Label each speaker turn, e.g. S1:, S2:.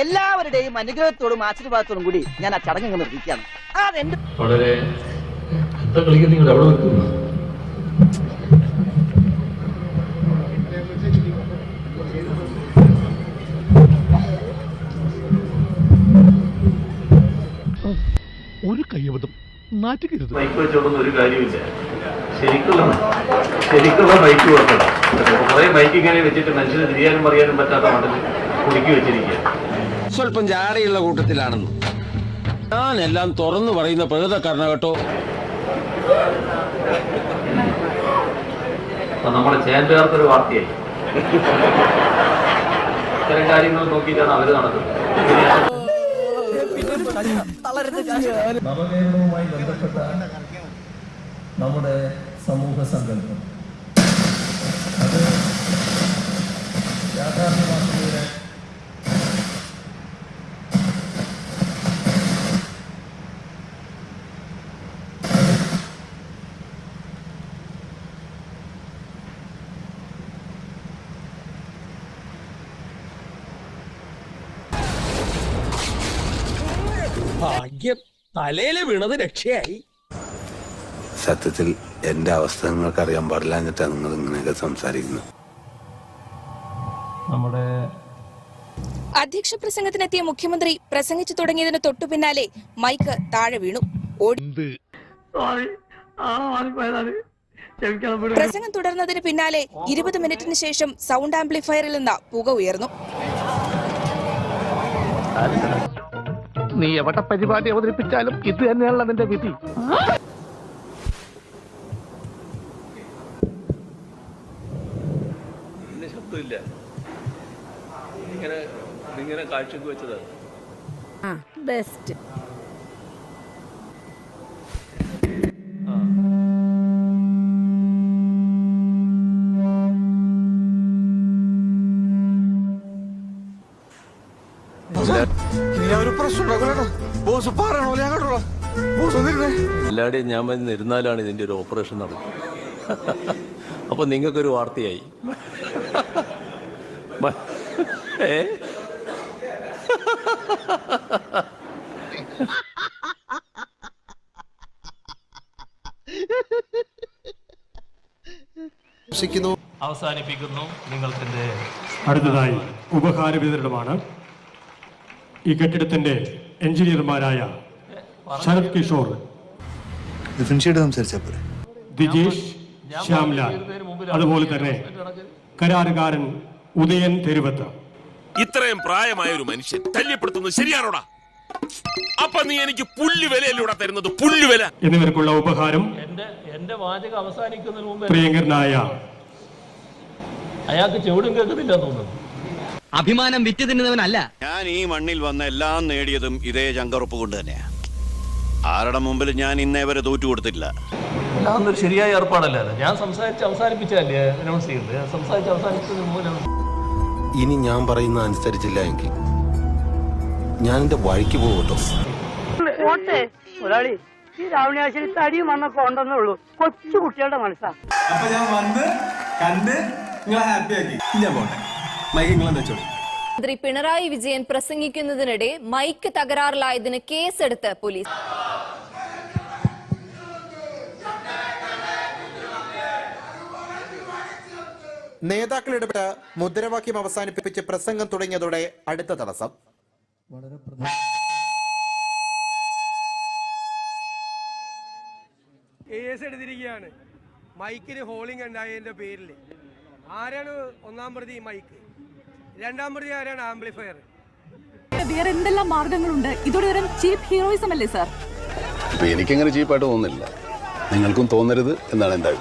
S1: എല്ലാവരുടെയും അനുഗ്രഹത്തോടും ആശീർവാദത്തോടും കൂടി ഞാൻ ആ ചടങ്ങ് നിർമ്മിക്കുകയാണ് നിർത്തിക്കുകയാണ് അതെന്റെ
S2: വളരെ എന്താ കളിക്കുന്നത് നിങ്ങൾ അവിടെ വെക്കുന്നു
S3: ഒരു കയ്യബദ്ധം. നാറ്റുകരുത്.
S2: ബൈക്ക് വെച്ചോളൊന്നും ഒരു കാര്യമില്ല ശരിക്കുള്ള ശരിക്കുള്ള ബൈക്ക് വെക്കണം കുറെ ബൈക്ക് ഇങ്ങനെ വെച്ചിട്ട് മനുഷ്യന് തിരിയാനും പറയാനും പറ്റാത്ത മണ്ണിൽ കുടുക്കി വെച്ചിരിക്കുക
S4: സ്വല്പം ജാടയുള്ള കൂട്ടത്തിലാണെന്ന്. ഞാൻ എല്ലാം തുറന്നു പറയുന്ന പ്രകൃതക്കാരന കേട്ടോ.
S2: അപ്പൊ നമ്മളെ ചേമ്പേർത്തൊരു വാർത്തയായി. ഇത്തരം കാര്യങ്ങൾ നോക്കിയിട്ടാണ് അവർ നടക്കുന്നത്
S5: നവകേരളവുമായി ബന്ധപ്പെട്ട നമ്മുടെ സമൂഹ സങ്കല്പം
S4: ഭാഗ്യം തലയിൽ വീണത് രക്ഷയായി.
S6: സത്യത്തിൽ എന്റെ അവസ്ഥ നിങ്ങൾക്ക് അറിയാൻ പാടില്ല എന്നിട്ടാണ് നിങ്ങൾ ഇങ്ങനെയൊക്കെ സംസാരിക്കുന്നത്
S5: നമ്മുടെ
S7: അധ്യക്ഷ പ്രസംഗത്തിനെത്തിയ മുഖ്യമന്ത്രി പ്രസംഗിച്ചു തുടങ്ങിയതിന് തൊട്ടു പിന്നാലെ മൈക്ക് താഴെ വീണു. ഓടി പ്രസംഗം തുടർന്നതിന് പിന്നാലെ ഇരുപത് മിനിറ്റിന് ശേഷം സൗണ്ട് ആംപ്ലിഫയറിൽ നിന്ന് പുക ഉയർന്നു.
S3: നീ എവിടെ പരിപാടി അവതരിപ്പിച്ചാലും ഇത് തന്നെയാണല്ലോ നിന്റെ വിധി.
S2: ശബ്ദമില്ല ഇങ്ങനെ ഇങ്ങനെ കാഴ്ചക്ക് വെച്ചതാണ്.
S7: ബെസ്റ്റ്
S4: എല്ലാവരുടെയും ഞാൻ വന്ന് ഇരുന്നാലാണ് ഇതിന്റെ ഒരു ഓപ്പറേഷൻ നടന്നത് അപ്പൊ നിങ്ങൾക്കൊരു വാർത്തയായി. ഏ?
S2: അവസാനിപ്പിക്കുന്നു. നിങ്ങൾക്ക്
S8: അടുത്തതായി ഉപഹാര വിതരണമാണ്. ഈ കെട്ടിടത്തിന്റെ എഞ്ചിനീയർമാരായ ശരത് കിഷോർ ദിജേഷ് ശ്യാംലാൽ അതുപോലെ തന്നെ കരാറുകാരൻ ഉദയൻ തെരുവത്ത്.
S9: ഇത്രയും പ്രായമായ ഒരു മനുഷ്യൻ തല്ലിപ്പെടുത്തുന്നത് ശരിയാണോടാ? അപ്പൊ നീ എനിക്ക് പുല്ലുവിലൂടെ തരുന്നത്? പുല്ലുവില.
S8: എന്നിവർക്കുള്ള ഉപഹാരം
S2: എന്റെ എന്റെ വാചകം അവസാനിക്കുന്നതിന് മുമ്പ്
S8: പ്രിയങ്കരനായ
S2: അയാൾക്ക് ചെവിടും കേൾക്കുന്നില്ല തോന്നുന്നു.
S1: അഭിമാനം വിറ്റ് തിന്നുന്നവനല്ല.
S6: ഞാൻ ഈ മണ്ണിൽ വന്ന എല്ലാം നേടിയതും ഇതേ ചങ്കറുപ്പ് കൊണ്ട് തന്നെയാ. ആരുടെ മുമ്പിൽ ഞാൻ ഇന്നേ വരെ തോറ്റു കൊടുത്തില്ല
S2: അതൊന്നൊരു ശരിയായ ഏർപ്പാടല്ലേ ഞാൻ സംസാരിച്ച് അവസാനിപ്പിച്ചല്ലേ അനൗൺസ് ചെയ്യുന്നത് ഞാൻ സംസാരിച്ച് അവസാനിച്ചതിന് മൂലം.
S6: ഇനി ഞാൻ പറയുന്ന അനുസരിച്ചില്ല എങ്കിൽ ഞാൻ എന്റെ വഴിക്ക് പോകട്ടോ.
S1: ഒരാളി ഈ രാവണാശ്ശേരി തടിയും മണ്ണൊക്കെ ഉണ്ടെന്നേ ഉള്ളൂ. കൊച്ചു കുട്ടികളുടെ മനസ്സാ.
S5: അപ്പൊ ഞാൻ വന്ന് കണ്ട് നിങ്ങളെ ഹാപ്പി ആക്കി ഞാൻ പോട്ടെ. മൈക്ക് നിങ്ങൾ വെച്ചോളൂ?
S7: മന്ത്രി പിണറായി വിജയൻ പ്രസംഗിക്കുന്നതിനിടെ മൈക്ക് തകരാറിലായതിന് കേസെടുത്ത് പോലീസ്.
S10: നേതാക്കൾ ഇടപെട്ട് മുദ്രാവാക്യം അവസാനിപ്പിച്ച് പ്രസംഗം തുടങ്ങിയതോടെ അടുത്ത തടസ്സം
S4: കേസ് എടുത്തിരിക്കുകയാണ്. മൈക്കിന് ഹോളിംഗ് ഉണ്ടായതിന്റെ പേരിൽ ആരാണ് ഒന്നാം പ്രതി മൈക്ക്? രണ്ടാം പ്രതി ആരാണ്? ആംപ്ലിഫയർ
S7: വേറെ എന്തെല്ലാം മാർഗങ്ങളുണ്ട്? ഇതോടെ ഒരു ചീപ്പ് ഹീറോയിസം അല്ലേ സാർ
S6: എനിക്കങ്ങനെ ചീപ്പായിട്ട് തോന്നുന്നില്ല. നിങ്ങൾക്കും തോന്നരുത് എന്നാണ് എന്റെ